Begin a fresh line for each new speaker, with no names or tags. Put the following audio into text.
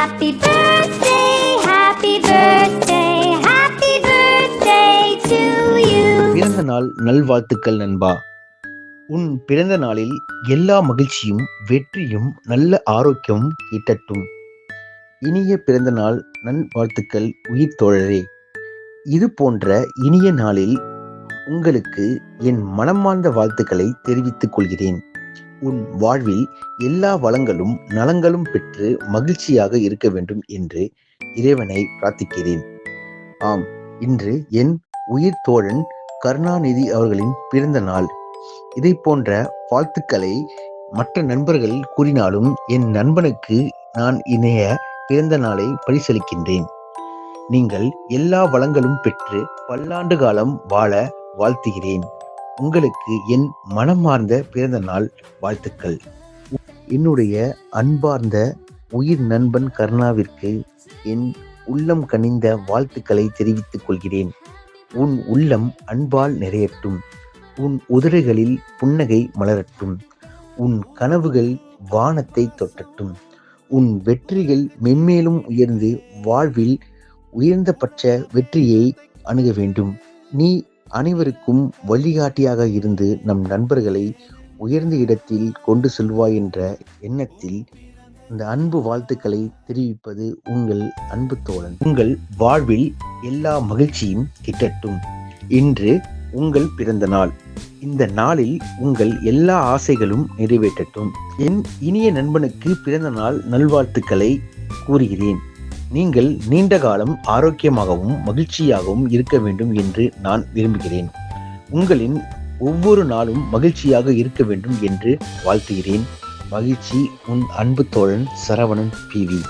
Happy birthday, happy birthday, happy birthday to you.
பிறந்த நாள் நல்வாழ்த்துக்கள் நண்பா. உன் பிறந்த நாளில் எல்லா மகிழ்ச்சியும் வெற்றியும் நல்ல ஆரோக்கியமும் கிட்டட்டும் இனிய பிறந்த நாள் நல்வாழ்த்துக்கள் உயிர் தோழரே. இது போன்ற இனிய நாளில் உங்களுக்கு என் மனமார்ந்த வாழ்த்துக்களை தெரிவித்துக் கொள்கிறேன். உன் வாழ்வில் எல்லா வளங்களும் நலங்களும் பெற்று மகிழ்ச்சியாக இருக்க வேண்டும் என்று இறைவனை பிரார்த்திக்கிறேன். ஆம் இன்று என் உயிர் தோழன் கருணாநிதி அவர்களின் பிறந்த நாள். இதை போன்ற வாழ்த்துக்களை மற்ற நண்பர்கள் கூறினாலும் என் நண்பனுக்கு நான் இணைய பிறந்த நாளை பரிசளிக்கின்றேன். நீங்கள் எல்லா வளங்களும் பெற்று பல்லாண்டு காலம் வாழ வாழ்த்துகிறேன். உங்களுக்கு என் மனமார்ந்த பிறந்த நாள் வாழ்த்துக்கள். என்னுடைய அன்பார்ந்த உயிர் நண்பன் கருணாவிற்கு என் உள்ளம் கனிந்த வாழ்த்துக்களை தெரிவித்துக் கொள்கிறேன். உன் உள்ளம் அன்பால் நிறையட்டும். உன் உதடுகளில் புன்னகை மலரட்டும். உன் கனவுகள் வானத்தை தொட்டட்டும். உன் வெற்றிகள் மென்மேலும் உயர்ந்து வாழ்வில் உயர்ந்தபட்ச வெற்றியை அணுக வேண்டும். நீ அனைவருக்கும் வழிகாட்டியாக இருந்து நம் நண்பர்களை உயர்ந்த இடத்தில் கொண்டு செல்வாய் என்ற எண்ணத்தில் இந்த அன்பு வாழ்த்துக்களை தெரிவிப்பது உங்கள் அன்பு தோழன். உங்கள் வாழ்வில் எல்லா மகிழ்ச்சியும் கிட்டட்டும். இன்று உங்கள் பிறந்த நாள். இந்த நாளில் உங்கள் எல்லா ஆசைகளும் நிறைவேற்றட்டும். என் இனிய நண்பனுக்கு பிறந்த நாள் நல்வாழ்த்துக்களை கூறுகிறேன். நீங்கள் நீண்ட காலம் ஆரோக்கியமாகவும் மகிழ்ச்சியாகவும் இருக்க வேண்டும் என்று நான் விரும்புகிறேன். உங்களின் ஒவ்வொரு நாளும் மகிழ்ச்சியாக இருக்க வேண்டும் என்று வாழ்த்துகிறேன். மகிழ்ச்சி உன் அன்பு தோழன் சரவணன் பிவி